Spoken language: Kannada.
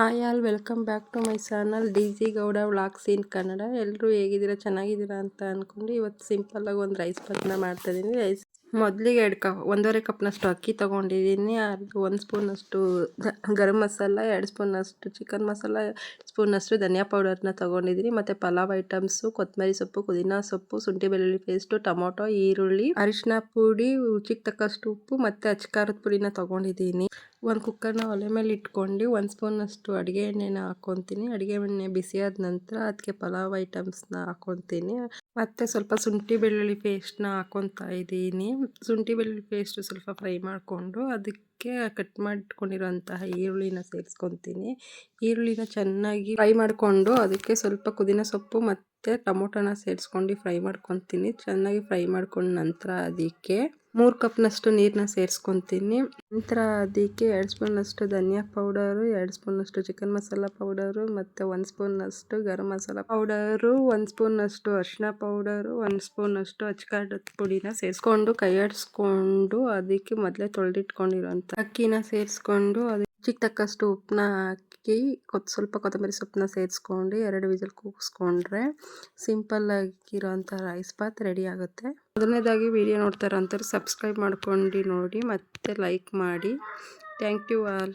All, welcome back to my channel D G Gowda vlogs in Kannada. ಎಲ್ಲರೂ ಹೇಗಿದ್ದೀರಾ, ಚೆನ್ನಾಗಿದ್ದೀರಾ ಅಂತ ಅಂದ್ಕೊಂಡು ಇವತ್ತು ಸಿಂಪಲ್ಲಾಗಿ ಒಂದು ರೈಸ್ ಬಾತ್ನ ಮಾಡ್ತಾಯಿದ್ದೀನಿ ರೈಸ್ ಮೊದಲಿಗೆ ಎರಡು ಕಪ್, ಒಂದೂವರೆ ಕಪ್ನಷ್ಟು ಅಕ್ಕಿ ತೊಗೊಂಡಿದ್ದೀನಿ. ಅದು ಒಂದು ಸ್ಪೂನಷ್ಟು ಗರಂ ಮಸಾಲ, ಎರಡು ಸ್ಪೂನಷ್ಟು ಚಿಕನ್ ಮಸಾಲ ಸ್ಪೂನಷ್ಟು ಧನಿಯಾ ಪೌಡರ್ನ ತೊಗೊಂಡಿದ್ದೀನಿ. ಮತ್ತು ಪಲಾವ್ ಐಟಮ್ಸು, ಕೊತ್ತಂಬರಿ ಸೊಪ್ಪು, ಪುದೀನ ಸೊಪ್ಪು, ಶುಂಠಿ ಬೆಳ್ಳುಳ್ಳಿ ಪೇಸ್ಟು, ಟೊಮೊಟೊ, ಈರುಳ್ಳಿ, ಅರಿಶಿನ ಪುಡಿ, ರುಚಿಗೆ ತಕ್ಕಷ್ಟು ಉಪ್ಪು ಮತ್ತು ಅಚ್ಕಾರದ ಪುಡಿನ ತೊಗೊಂಡಿದ್ದೀನಿ. ಒಂದು ಕುಕ್ಕರ್ನ ಒಲೆ ಮೇಲೆ ಇಟ್ಕೊಂಡು ಒಂದು ಸ್ಪೂನಷ್ಟು ಅಡುಗೆ ಎಣ್ಣೆನ ಹಾಕ್ಕೊತೀನಿ ಅಡುಗೆ ಎಣ್ಣೆ ಬಿಸಿಯಾದ ನಂತರ ಅದಕ್ಕೆ ಪಲಾವ್ ಐಟಮ್ಸ್ನ ಹಾಕ್ಕೊತೀನಿ ಮತ್ತು ಸ್ವಲ್ಪ ಶುಂಠಿ ಬೆಳ್ಳುಳ್ಳಿ ಪೇಸ್ಟ್ನ ಹಾಕ್ಕೊತಾ ಇದ್ದೀನಿ. ಶುಂಠಿ ಬೆಳ್ಳುಳ್ಳಿ ಪೇಸ್ಟು ಸ್ವಲ್ಪ ಫ್ರೈ ಮಾಡಿಕೊಂಡು ಅದಕ್ಕೆ ಕಟ್ ಮಾಡಿಟ್ಕೊಂಡಿರೋಂತಹ ಈರುಳ್ಳಿನ ಸೇರಿಸ್ಕೊತೀನಿ. ಈರುಳ್ಳಿನ ಚೆನ್ನಾಗಿ ಫ್ರೈ ಮಾಡಿಕೊಂಡು ಅದಕ್ಕೆ ಸ್ವಲ್ಪ ಪುದೀನ ಸೊಪ್ಪು ಮತ್ತು ಟೊಮೊಟೊನ ಸೇರಿಸ್ಕೊಂಡು ಫ್ರೈ ಮಾಡ್ಕೊತೀನಿ. ಚೆನ್ನಾಗಿ ಫ್ರೈ ಮಾಡ್ಕೊಂಡ ನಂತರ ಅದಕ್ಕೆ ಮೂರು ಕಪ್ನಷ್ಟು ನೀರನ್ನ ಸೇರಿಸ್ಕೊತೀನಿ. ನಂತರ ಅದಕ್ಕೆ ಎರಡು ಸ್ಪೂನಷ್ಟು ಧನಿಯಾ ಪೌಡರು, ಎರಡು ಸ್ಪೂನಷ್ಟು ಚಿಕನ್ ಮಸಾಲ ಪೌಡರು ಮತ್ತು ಒಂದು ಸ್ಪೂನಷ್ಟು ಗರಂ ಮಸಾಲ ಪೌಡರು, ಒಂದು ಸ್ಪೂನಷ್ಟು ಅರಿಶಿನ ಪೌಡರು, ಒಂದು ಸ್ಪೂನಷ್ಟು ಅಚ್ಕಾರದ ಪುಡಿನ ಸೇರಿಸ್ಕೊಂಡು ಕೈಯಾಡಿಸ್ಕೊಂಡು ಅದಕ್ಕೆ ಮೊದಲೇ ತೊಳೆದಿಟ್ಕೊಂಡಿರೋಂಥ ಅಕ್ಕಿನ ಸೇರಿಸ್ಕೊಂಡು ಅದಕ್ಕೆ ತಕ್ಕಷ್ಟು ಉಪ್ಪನ್ನ ಹಾಕಿ, ಕೊತ್, ಸ್ವಲ್ಪ ಕೊತ್ತಂಬರಿ ಸೊಪ್ಪನ್ನ ಸೇರಿಸ್ಕೊಂಡು ಎರಡು ವಿಸಲ್ ಕೂಗಿಸ್ಕೊಂಡ್ರೆ ಸಿಂಪಲ್ಲಾಗಿರೋಂಥ ರೈಸ್ ಬಾತ್ ರೆಡಿ ಆಗುತ್ತೆ. ಮೊದಲನೇದಾಗಿ ವಿಡಿಯೋ ನೋಡ್ತಾ ಇರೋಂಥವ್ರು ಸಬ್ಸ್ಕ್ರೈಬ್ ಮಾಡ್ಕೊಂಡು ನೋಡಿ, ಮತ್ತೆ ಲೈಕ್ ಮಾಡಿ. Thank you all.